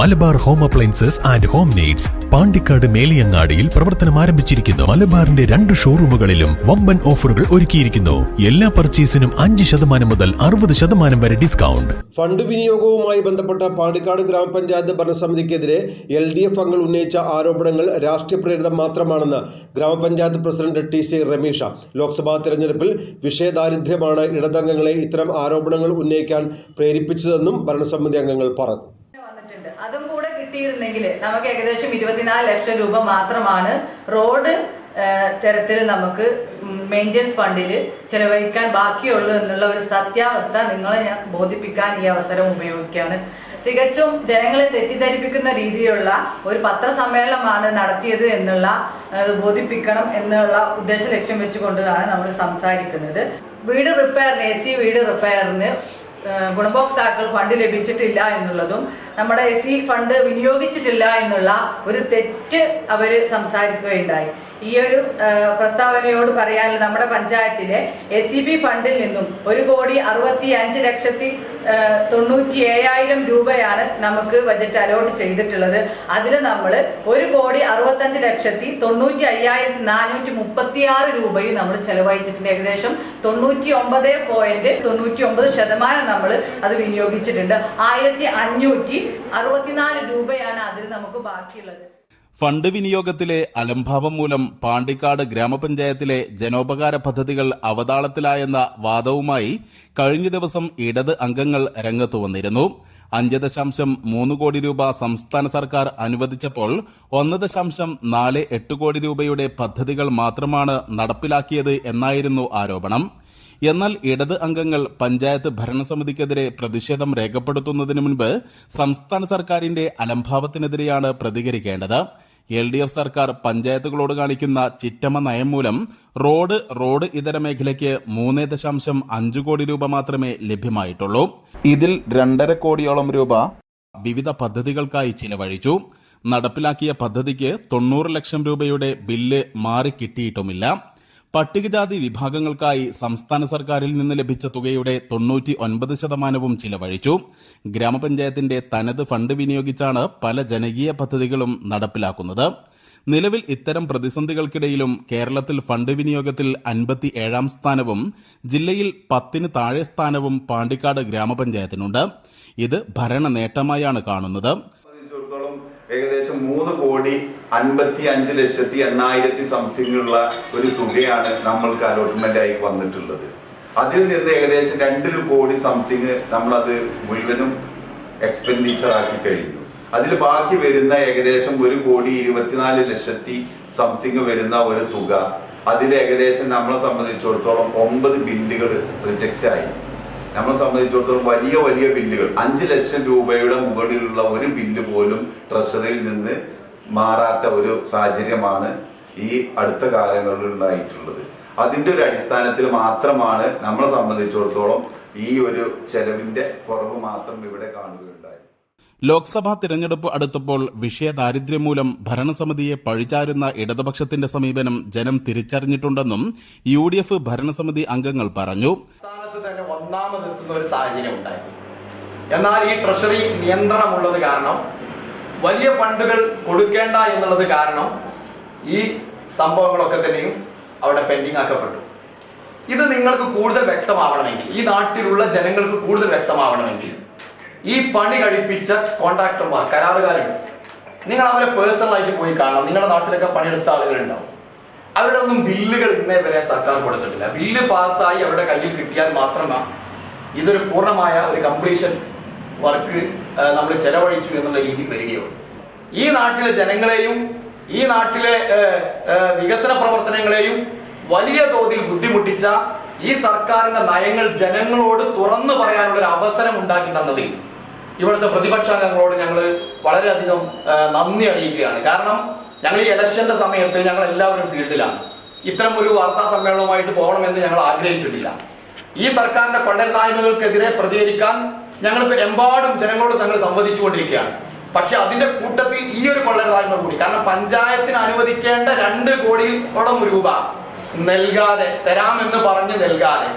Malabar home appliances and home needs Pandikkad മേലിയങ്ങാടിയിൽ പ്രവർത്തനം ആരംഭിച്ചിരിക്കുന്നു. മലബാറിന്റെ രണ്ട് ഷോറൂമുകളിലും വമ്പൻ ഓഫറുകൾ ഒരുക്കിയിരിക്കുന്നു. എല്ലാ പർച്ചേസിനും അഞ്ച് ശതമാനം മുതൽ അറുപത് ശതമാനം വരെ ഡിസ്കൗണ്ട്. ഫണ്ട് വിനിയോഗവുമായി ബന്ധപ്പെട്ട പാണ്ടിക്കാട് ഗ്രാമപഞ്ചായത്ത് ഭരണസമിതിക്കെതിരെ എൽ ഡി എഫ് അംഗങ്ങൾ ഉന്നയിച്ച ആരോപണങ്ങൾ രാഷ്ട്രീയ പ്രേരിതം മാത്രമാണെന്ന് ഗ്രാമപഞ്ചായത്ത് president T C Ramisha. Lok Sabha തെരഞ്ഞെടുപ്പിൽ വിഷയദാരിദ്ര്യമാണ് ഇടതംഗങ്ങളെ ഇത്തരം ആരോപണങ്ങൾ ഉന്നയിക്കാൻ പ്രേരിപ്പിച്ചതെന്നും ഭരണസമിതി അംഗങ്ങൾ പറഞ്ഞു. കിട്ടിയിരുന്നെങ്കിൽ നമുക്ക് ഏകദേശം ഇരുപത്തിനാല് ലക്ഷം രൂപ മാത്രമാണ് റോഡ് തരത്തിൽ നമുക്ക് മെയിന്റെനൻസ് ഫണ്ടിൽ ചിലവഴിക്കാൻ ബാക്കിയുള്ളൂ എന്നുള്ള ഒരു സത്യാവസ്ഥ നിങ്ങളെ ഞാൻ ബോധിപ്പിക്കാൻ ഈ അവസരം ഉപയോഗിക്കുകയാണ്. തികച്ചും ജനങ്ങളെ തെറ്റിദ്ധരിപ്പിക്കുന്ന രീതിയിലുള്ള ഒരു പത്രസമ്മേളനമാണ് നടത്തിയത് എന്നുള്ള ബോധിപ്പിക്കണം എന്നുള്ള ഉദ്ദേശ ലക്ഷ്യം വെച്ചുകൊണ്ടാണ് നമ്മൾ സംസാരിക്കുന്നത്. വീട് റിപ്പയറിന് എ സി വീട് റിപ്പയറിന് ഗുണഭോക്താക്കൾ ഫണ്ട് ലഭിച്ചിട്ടില്ല എന്നുള്ളതും നമ്മുടെ എസ് ഫണ്ട് വിനിയോഗിച്ചിട്ടില്ല എന്നുള്ള ഒരു തെറ്റ് അവർ സംസാരിക്കുകയുണ്ടായി. ഈ ഒരു പ്രസ്താവനയോട് പറയാനുള്ള നമ്മുടെ പഞ്ചായത്തിലെ എസ് സി ബി ഫണ്ടിൽ നിന്നും ഒരു കോടി അറുപത്തി അഞ്ച് ലക്ഷത്തി തൊണ്ണൂറ്റി ഏഴായിരം രൂപയാണ് നമുക്ക് ബജറ്റ് അലോട്ട് ചെയ്തിട്ടുള്ളത്. അതിൽ നമ്മൾ ഒരു കോടി അറുപത്തഞ്ച് ലക്ഷത്തി തൊണ്ണൂറ്റി അയ്യായിരത്തി നാനൂറ്റി മുപ്പത്തി ആറ് രൂപയും നമ്മൾ ചെലവഴിച്ചിട്ടുണ്ട്. ഏകദേശം തൊണ്ണൂറ്റി ഒമ്പത് പോയിന്റ് തൊണ്ണൂറ്റി ഒമ്പത് ശതമാനം നമ്മൾ അത് വിനിയോഗിച്ചിട്ടുണ്ട്. ആയിരത്തി അഞ്ഞൂറ്റി അറുപത്തിനാല് രൂപയാണ് അതിൽ നമുക്ക് ബാക്കിയുള്ളത്. ഫണ്ട് വിനിയോഗത്തിലെ അലംഭാവം മൂലം പാണ്ടിക്കാട് ഗ്രാമപഞ്ചായത്തിലെ ജനോപകാര പദ്ധതികൾ അവതാളത്തിലായെന്ന വാദവുമായി കഴിഞ്ഞ ദിവസം ഇടത് അംഗങ്ങൾ രംഗത്തു വന്നിരുന്നു. അഞ്ച് ദശാംശം മൂന്ന് കോടി രൂപ സംസ്ഥാന സർക്കാർ അനുവദിച്ചപ്പോൾ ഒന്ന് ദശാംശം നാല് എട്ട് കോടി രൂപയുടെ പദ്ധതികൾ മാത്രമാണ് നടപ്പിലാക്കിയത് എന്നായിരുന്നു ആരോപണം. എന്നാൽ ഇടത് അംഗങ്ങൾ പഞ്ചായത്ത് ഭരണസമിതിക്കെതിരെ പ്രതിഷേധം രേഖപ്പെടുത്തുന്നതിന് മുൻപ് സംസ്ഥാന സർക്കാരിന്റെ അലംഭാവത്തിനെതിരെയാണ് പ്രതികരിക്കേണ്ടത്. എൽ ഡി എഫ് സർക്കാർ പഞ്ചായത്തുകളോട് കാണിക്കുന്ന ചിറ്റമ നയം മൂലം റോഡ് റോഡ് ഇതര മേഖലയ്ക്ക് മൂന്ന് ദശാംശം അഞ്ച് കോടി രൂപ മാത്രമേ ലഭ്യമായിട്ടുള്ളൂ. ഇതിൽ രണ്ടര കോടിയോളം രൂപ വിവിധ പദ്ധതികൾക്കായി ചിലവഴിച്ചു. നടപ്പിലാക്കിയ പദ്ധതിക്ക് തൊണ്ണൂറ് ലക്ഷം രൂപയുടെ ബില്ല് മാറിക്കിട്ടിയിട്ടുമില്ല പട്ടികജാതി വിഭാഗങ്ങൾക്കായി സംസ്ഥാന സർക്കാരിൽ നിന്ന് ലഭിച്ച തുകയുടെ തൊണ്ണൂറ്റി ഒൻപത് ശതമാനവും ചിലവഴിച്ചു. ഗ്രാമപഞ്ചായത്തിന്റെ തനത് ഫണ്ട് വിനിയോഗിച്ചാണ് പല ജനകീയ പദ്ധതികളും നടപ്പിലാക്കുന്നത്. നിലവിൽ ഇത്തരം പ്രതിസന്ധികൾക്കിടയിലും കേരളത്തിൽ ഫണ്ട് വിനിയോഗത്തിൽ അൻപത്തി ഏഴാം സ്ഥാനവും ജില്ലയിൽ പത്തിന് താഴെ സ്ഥാനവും പാണ്ടിക്കാട് ഗ്രാമപഞ്ചായത്തിനുണ്ട്. ഇത് ഭരണ നേട്ടമായാണ് കാണുന്നത്. ഏകദേശം മൂന്ന് കോടി അൻപത്തി അഞ്ച് ലക്ഷത്തി എണ്ണായിരത്തി സംതിങ് ഉള്ള ഒരു തുകയാണ് നമ്മൾക്ക് അലോട്ട്മെന്റ് ആയി വന്നിട്ടുള്ളത്. അതിൽ നിന്ന് ഏകദേശം രണ്ടര കോടി സംതിങ് നമ്മളത് മുഴുവനും എക്സ്പെൻഡിച്ചർ ആക്കി കഴിഞ്ഞു. അതിൽ ബാക്കി വരുന്ന ഏകദേശം ഒരു കോടി ഇരുപത്തിനാല് ലക്ഷത്തി സംതിങ് വരുന്ന ഒരു തുക. അതിൽ ഏകദേശം നമ്മളെ സംബന്ധിച്ചിടത്തോളം ഒമ്പത് ബില്ലുകൾ റിജക്റ്റ് ആയി. നമ്മളെ സംബന്ധിച്ചിടത്തോളം വലിയ വലിയ ബില്ലുകൾ. അഞ്ച് ലക്ഷം രൂപയുടെ മുകളിലുള്ള ഒരു ബില്ല് പോലും ട്രഷറിയിൽ നിന്ന് മാറാത്ത ഒരു സാഹചര്യമാണ് ഈ അടുത്ത കാലങ്ങളിൽ ഉണ്ടായിട്ടുള്ളത്. അതിന്റെ ഒരു അടിസ്ഥാനത്തിൽ മാത്രമാണ് നമ്മളെ സംബന്ധിച്ചിടത്തോളം ഈ ഒരു ചെലവിന്റെ കുറവ് മാത്രം ഇവിടെ കാണുകയുണ്ടായി ലോക്സഭാ തിരഞ്ഞെടുപ്പ് അടുത്തപ്പോൾ വിഷയദാരിദ്ര്യം മൂലം ഭരണസമിതിയെ പഴിചാരുന്ന ഇടതുപക്ഷത്തിന്റെ സമീപനം ജനം തിരിച്ചറിഞ്ഞിട്ടുണ്ടെന്നും യു ഡി എഫ് ഭരണസമിതി അംഗങ്ങൾ പറഞ്ഞു. തന്നെ ഒന്നാമതെത്തുന്ന ഒരു സാഹചര്യം ഉണ്ടായി എന്നാൽ ഈ ട്രഷറി നിയന്ത്രണമുള്ളത് കാരണം വലിയ ഫണ്ടുകൾ കൊടുക്കേണ്ട എന്നുള്ളത് കാരണം ഈ സംഭവങ്ങളൊക്കെ തന്നെയും അവിടെ പെൻഡിങ് ആക്കപ്പെട്ടു. ഇത് നിങ്ങൾക്ക് കൂടുതൽ വ്യക്തമാവണമെങ്കിൽ ഈ നാട്ടിലുള്ള ജനങ്ങൾക്ക് കൂടുതൽ വ്യക്തമാവണമെങ്കിൽ ഈ പണി കഴിപ്പിച്ച കോൺട്രാക്ടർമാർ കരാറുകാരുണ്ട്. നിങ്ങൾ അവരെ പേഴ്സണലായിട്ട് പോയി കാണണം. നിങ്ങളുടെ നാട്ടിലൊക്കെ പണിയെടുത്ത ആളുകളുണ്ടാവും. അവരുടെ ഒന്നും ബില്ലുകൾ ഇന്നേ വരെ സർക്കാർ കൊടുത്തിട്ടില്ല. ബില്ല് പാസ്സായി അവരുടെ കയ്യിൽ കിട്ടിയാൽ മാത്രമാണ് ഇതൊരു പൂർണമായ ഒരു കംപ്ലീഷൻ വർക്ക് നമ്മൾ ചെലവഴിച്ചു എന്നുള്ള രീതി വരികയുള്ളൂ. ഈ നാട്ടിലെ ജനങ്ങളെയും ഈ നാട്ടിലെ വികസന പ്രവർത്തനങ്ങളെയും വലിയ തോതിൽ ബുദ്ധിമുട്ടിച്ച ഈ സർക്കാരിന്റെ നയങ്ങൾ ജനങ്ങളോട് തുറന്നു പറയാനുള്ള ഒരു അവസരം ഉണ്ടാക്കി തന്നതിൽ ഇവിടുത്തെ പ്രതിപക്ഷാംഗങ്ങളോട് ഞങ്ങൾ വളരെയധികം നന്ദി അറിയിക്കുകയാണ്. കാരണം ഞങ്ങൾ ഈ ഇലക്ഷന്റെ സമയത്ത് ഞങ്ങൾ എല്ലാവരും ഫീൽഡിലാണ്. ഇത്തരം ഒരു വാർത്താ സമ്മേളനവുമായിട്ട് പോകണമെന്ന് ഞങ്ങൾ ആഗ്രഹിച്ചിട്ടില്ല. ഈ സർക്കാരിന്റെ കൊള്ളരുതായ്മകൾക്കെതിരെ പ്രതികരിക്കാൻ ഞങ്ങൾക്ക് എമ്പാടും ജനങ്ങളോട് ഞങ്ങൾ സംവദിച്ചുകൊണ്ടിരിക്കുകയാണ്. പക്ഷെ അതിന്റെ കൂട്ടത്തിൽ ഈ ഒരു കൊള്ളരുതായ്മ കൂടി കാരണം പഞ്ചായത്തിന് അനുവദിക്കേണ്ട രണ്ട് കോടിയോളം രൂപ നൽകാതെ തരാമെന്ന് പറഞ്ഞ് നൽകാതെ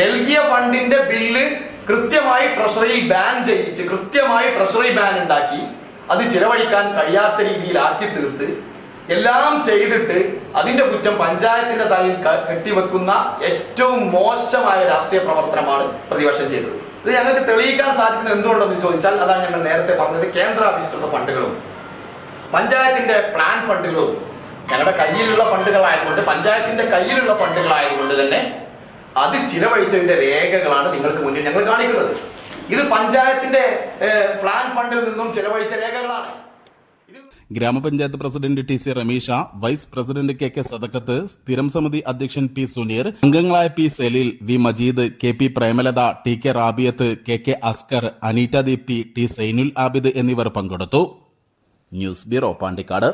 നൽകിയ ഫണ്ടിന്റെ ബില്ല് കൃത്യമായി ട്രഷറിയിൽ ബാൻ ചെയ്യിച്ച് കൃത്യമായി ട്രഷറി ബാൻ ഉണ്ടാക്കി അത് ചിലവഴിക്കാൻ കഴിയാത്ത രീതിയിലാക്കി തീർത്ത് എല്ലാം ചെയ്തിട്ട് അതിന്റെ കുറ്റം പഞ്ചായത്തിന്റെ തലയിൽ കെട്ടിവെക്കുന്ന ഏറ്റവും മോശമായ രാഷ്ട്രീയ പ്രവർത്തനമാണ് പ്രതിപക്ഷം ചെയ്തത്. ഇത് ഞങ്ങൾക്ക് തെളിയിക്കാൻ സാധിക്കുന്നത് എന്തുകൊണ്ടെന്ന് ചോദിച്ചാൽ അതാണ് ഞങ്ങൾ നേരത്തെ പറഞ്ഞത് കേന്ദ്രാവിഷ്കൃത ഫണ്ടുകളും പഞ്ചായത്തിന്റെ പ്ലാൻ ഫണ്ടുകളും. ഞങ്ങളുടെ കയ്യിലുള്ള ഫണ്ടുകളായതുകൊണ്ട് പഞ്ചായത്തിന്റെ കയ്യിലുള്ള ഫണ്ടുകളായതുകൊണ്ട് തന്നെ അത് ചിലവഴിച്ചതിന്റെ രേഖകളാണ് നിങ്ങൾക്ക് മുന്നിൽ ഞങ്ങൾ കാണിക്കുന്നത്. ഇത് പഞ്ചായത്തിന്റെ പ്ലാൻ ഫണ്ടിൽ നിന്നും ചിലവഴിച്ച രേഖകളാണ്. ഗ്രാമപഞ്ചായത്ത് president T C Ramisha vice president K K Sadakkath സ്ഥിരം സമിതി അധ്യക്ഷൻ പി സുനീർ അംഗങ്ങളായ P Saleel V Majeed K P Premalatha T K Rabiyath K K Askar Aneeta Deepthi T Sainul Abid എന്നിവർ പങ്കെടുത്തു. News bureau Pandikkad.